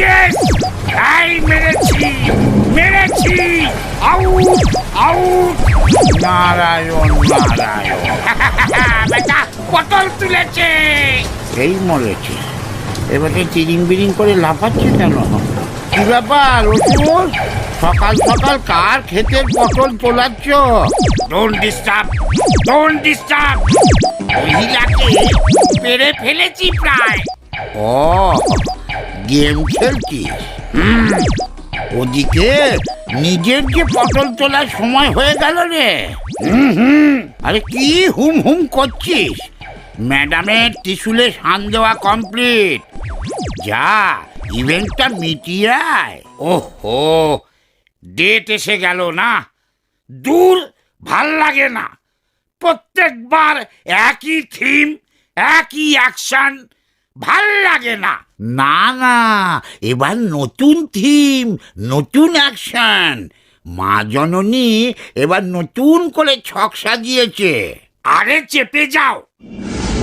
Yes এই মেরেছি মেরেছি আউট আউট নারায়ণ নারায়ণ বেটা পটল তুলেছে। এই মরেছে। এবারে চিরিং বিরিং করে লাফাচ্ছে কেন? কি ব্যাপার ওষুধ সকাল সকাল কার ক্ষেতের পটল তোলাচ্ছ? ডোন্ট ডিস্টার্ব ডোন্ট ডিস্টার্ব মহিলাকে পেরে ফেলেছি প্রায়। ও গেম খেলছিস ওদিকে নিজের যে পটল তোলার সময় হয়ে গেল রে। আরে কি হুম হুম করছিস? ম্যাডামের ত্রিশুলে সান দেওয়া কমপ্লিট যা ইভেন্টটা মিটিয়ে আয়। ওহো ডেট এসে গেল না। দূর, ভালো লাগে না। প্রত্যেকবার একই থিম একই অ্যাকশন ভালো লাগে না। না না এবার নতুন থিম নতুন অ্যাকশন মা জননী এবার নতুন করে ছক সাজিয়েছে। আরে চেপে যাও।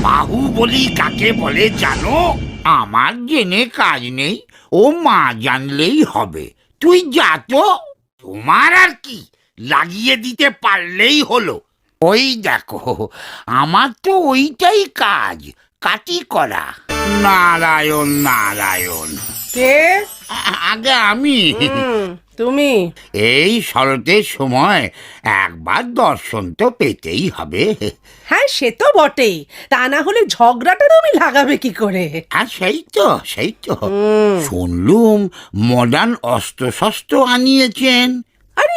বাহুবলি কাকে বলে জানো? আমার জেনে কাজ নেই ও মা জানলেই হবে। তুই যা তো। তোমার আর কি? লাগিয়ে দিতে পারলেই হলো। ওই দেখো আমার তো ওইটাই কাজ কাটি করা। নারায়ণ নারায়ণ। কে? আগে আমি। তুমি? এই শরতের সময় একবার দর্শন তো পেতেই হবে। হ্যাঁ সে তো বটেই। তা না হলে ঝগড়াটা তুমি লাগাবে কি করে? আর সেই তো সেই তো। শুনলুম মডার্ন অস্ত্র শস্ত্র আনিয়েছেন।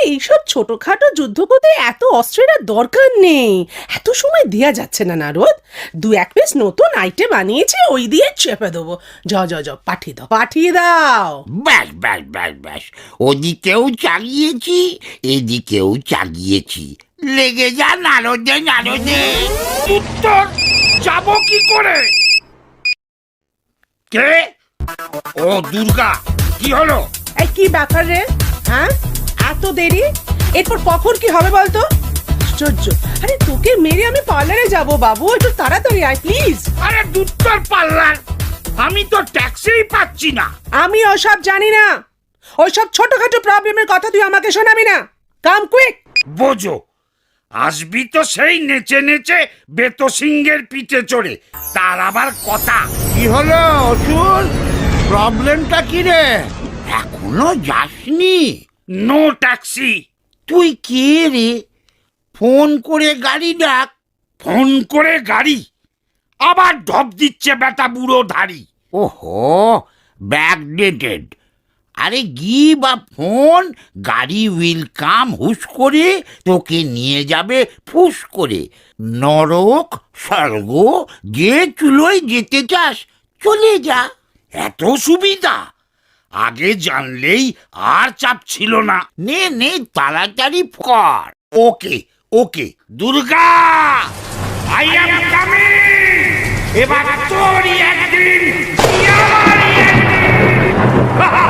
এইসব ছোটখাটো যুদ্ধ করতে এত অস্ত্রের আর দরকার নেই। এত সময় দেয়া যাচ্ছে না নারদ। দু এক পিস নতুন আইটেম বানিয়েছে ওই দিয়ে চেপে দেবো। য য য পাঠিয়ে দাও পাঠিয়ে দাও। ব্যাস ব্যাস ব্যাস ব্যাস। ওদিকেও চাগিয়েছি এদিকেও চাগিয়েছি লেগে যা নারদে নারদে। উত্তর যাব কি করে? কে? ও দুর্গা কি হলো? এই কি ব্যাপার রে? হ্যাঁ? এত দেরি? এরপর কখন কি হবে বলতো? আশ্চর্য। আরে তোকে মেরে আমি পার্লারে যাব বাবু একটু তাড়াতাড়ি আয় প্লিজ আরে দুত্তর পাল্লার আমি তো ট্যাক্সিই পাচ্ছি না। আমি ওসব জানি না। ওইসব ছোটখাটো প্রবলেমের কথা তুই আমাকে শোনাবি না। কাম কুইক বোঝো আসবি তো সেই নেচে নেচে বেতো সিংহের পিঠে চড়ে। তার আবার কথা। কি হলো অসুর? প্রবলেমটা কি রে? এখনও যাসনি? No taxi. তুই কে রে? ফোন করে গাড়ি ডাক। ফোন করে গাড়ি। আবার ঢপ দিচ্ছে বেটা বুড়ো ধাড়ি। ওহো ব্যাকডেটেড আরে গি বা ফোন গাড়ি উইল কাম হুস করে তোকে নিয়ে যাবে ফুস করে। নরক স্বর্গ যে চুলোয় যেতে চাস চলে যা। এত সুবিধা। আগে জানলেই আর চাপ ছিল না। নে নে, তাড়াতাড়ি কর okay okay, Durga! I am coming এবার তোরই একদিন, আমারই একদিন।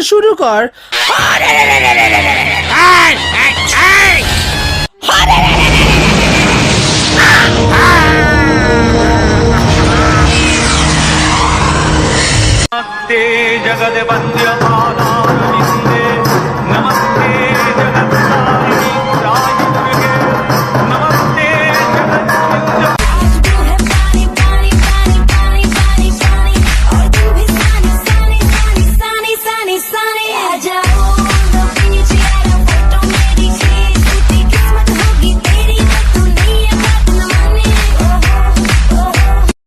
করা শুরু কর। জগদে বন্দ্য মানা